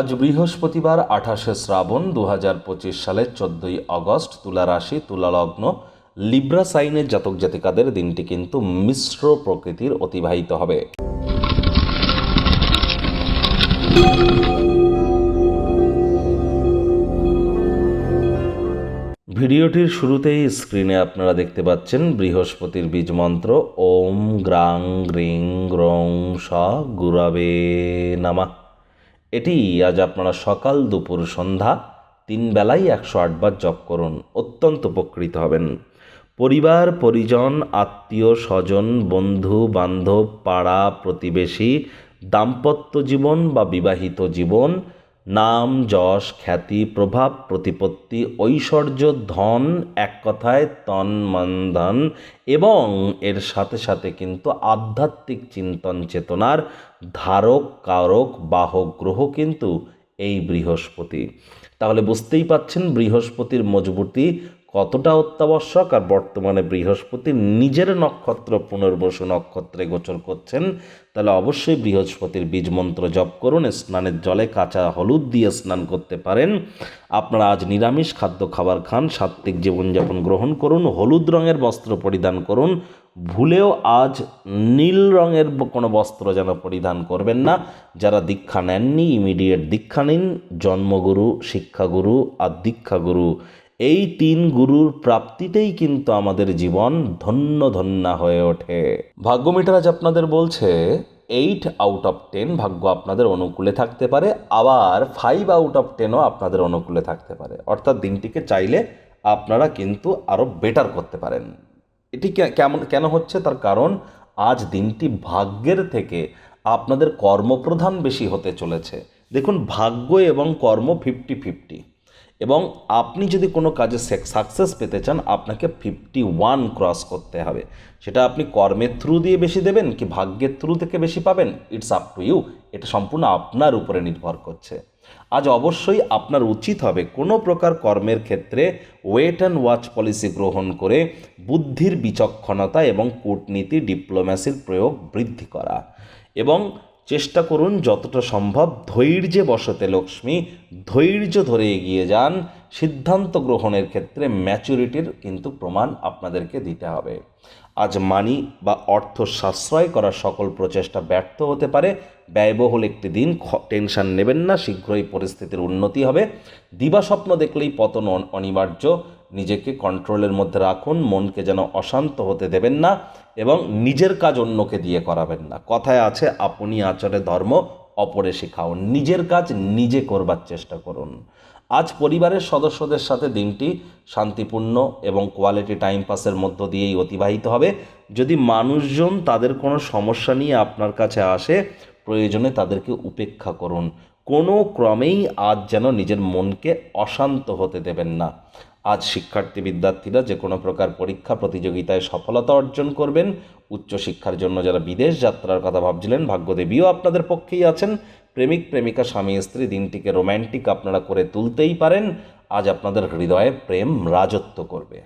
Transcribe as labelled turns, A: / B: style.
A: আজ বৃহস্পতিবার, আঠাশে শ্রাবণ দু হাজার পঁচিশ সালের চোদ্দই আগস্ট তুলা রাশি, তুলা লগ্ন, লিব্রা সাইনের জাতক জাতিকাদের দিনটি কিন্তু মিশ্র প্রকৃতির অতিবাহিত হবে। ভিডিওটির শুরুতেই স্ক্রিনে আপনারা দেখতে পাচ্ছেন বৃহস্পতির বীজ মন্ত্র, ওম গ্রাং গ্রিং গ্রং স গুরাবে নামা। এটি আজ আপনারা সকাল দুপুর সন্ধ্যা তিন বেলাই একশো আটবার জপ করুন, অত্যন্ত উপকৃত হবেন। পরিবার, পরিজন, আত্মীয়, স্বজন, বন্ধু, বান্ধব, পাড়া, প্রতিবেশী, দাম্পত্য জীবন বা বিবাহিত জীবন নাম, যশ, খ্যাতি, প্রভাব, প্রতিপত্তি, ঐশ্বর্য, ধন, এক কথায় তন, মন, ধন এবং এর সাথে সাথে কিন্তু আধ্যাত্মিক চিন্তন চেতনার ধারক, কারক, বাহক, গ্রহ কিন্তু এই বৃহস্পতি। তাহলে বুঝতেই পাচ্ছেন বৃহস্পতির মজবুতি কতটা অত্যাবশ্যক আর বর্তমানে বৃহস্পতি নিজের নক্ষত্র পুনর্বসু নক্ষত্রে গোচর করছেন, তাহলে অবশ্যই বৃহস্পতির বীজ মন্ত্র জপ করুন, স্নানের জলে কাঁচা হলুদ দিয়ে স্নান করতে পারেন। আপনারা আজ নিরামিষ খাদ্য খাবার খান, সাত্ত্বিক জীবনযাপন গ্রহণ করুন, হলুদ রঙের বস্ত্র পরিধান করুন, ভুলেও আজ নীল রঙের কোনো বস্ত্র যেন পরিধান করবেন না। যারা দীক্ষা নেননি ইমিডিয়েট দীক্ষা নিন, জন্মগুরু, শিক্ষাগুরু আর দীক্ষাগুরু। এই তিন গুরুর প্রাপ্তিতেই কিন্তু আমাদের জীবন ধন্য ধন্যা হয়ে ওঠে। ভাগ্যমিটার আজ আপনাদের বলছে এইট আউট অফ টেন ভাগ্য আপনাদের অনুকূলে থাকতে পারে, আবার ফাইভ আউট অফ টেনও আপনাদের অনুকূলে থাকতে পারে। অর্থাৎ দিনটিকে চাইলে আপনারা কিন্তু আরও বেটার করতে পারেন। এটি কেমন, কেন হচ্ছে? তার কারণ আজ দিনটি ভাগ্যের থেকে আপনাদের কর্মপ্রধান বেশি হতে চলেছে। দেখুন, ভাগ্য এবং কর্ম ফিফটি ফিফটি এবং আপনি যদি কোনো কাজে সাকসেস পেতে চান, আপনাকে ফিফটি ওয়ান ক্রস করতে হবে। সেটা আপনি কর্মের থ্রু দিয়ে বেশি দেবেন কি ভাগ্যের থ্রু থেকে বেশি পাবেন? ইটস আপ টু ইউ এটা সম্পূর্ণ আপনার উপরে নির্ভর করছে। আজ অবশ্যই আপনার উচিত হবে কোনো প্রকার কর্মের ক্ষেত্রে ওয়েট অ্যান্ড ওয়াচ পলিসি গ্রহণ করে বুদ্ধির বিচক্ষণতা এবং কূটনীতি ডিপ্লোম্যাসির প্রয়োগ বৃদ্ধি করা। এবং চেষ্টা করুন যতটা সম্ভব ধৈর্যে বসতে, লক্ষ্মী। ধৈর্য ধরে এগিয়ে যান। সিদ্ধান্ত গ্রহণের ক্ষেত্রে ম্যাচুরিটির কিন্তু প্রমাণ আপনাদেরকে দিতে হবে। আজ মানি বা অর্থ সাশ্রয় করার সকল প্রচেষ্টা ব্যর্থ হতে পারে। ব্যয়বহুল একটি দিন টেনশন নেবেন না, শীঘ্রই পরিস্থিতির উন্নতি হবে। দিবাস্বপ্ন দেখলেই পতন অনিবার্য। নিজেকে কন্ট্রোলের মধ্যে রাখুন, মনকে যেন অশান্ত হতে দেবেন না এবং নিজের কাজ অন্যকে দিয়ে করাবেন না। কথায় আছে, আপনি আচরে ধর্ম, অপরে শেখাও। নিজের কাজ নিজে করবার চেষ্টা করুন। আজ পরিবারের সদস্যদের সাথে দিনটি শান্তিপূর্ণ এবং কোয়ালিটি টাইম পাসের মধ্য দিয়েই অতিবাহিত হবে। যদি মানুষজন তাদের কোনো সমস্যা নিয়ে আপনার কাছে আসে, প্রয়োজনে তাদেরকে উপেক্ষা করুন। কোনো ক্রমেই আজ যেন নিজের মনকে অশান্ত হতে দেবেন না। আজ শিক্ষার্থী বিদ্যার্থীরা যে কোনো প্রকার পরীক্ষা প্রতিযোগিতায় সফলতা অর্জন করবেন। উচ্চশিক্ষার জন্য যারা বিদেশ যাত্রার কথা ভাবছিলেন, ভাগ্যদেবীও আপনাদের পক্ষেই আছেন। প্রেমিক, প্রেমিকা, স্বামী, স্ত্রী দিনটিকে রোম্যান্টিক আপনারা করে তুলতেই পারেন। আজ আপনাদের হৃদয়ে প্রেম রাজত্ব করবে।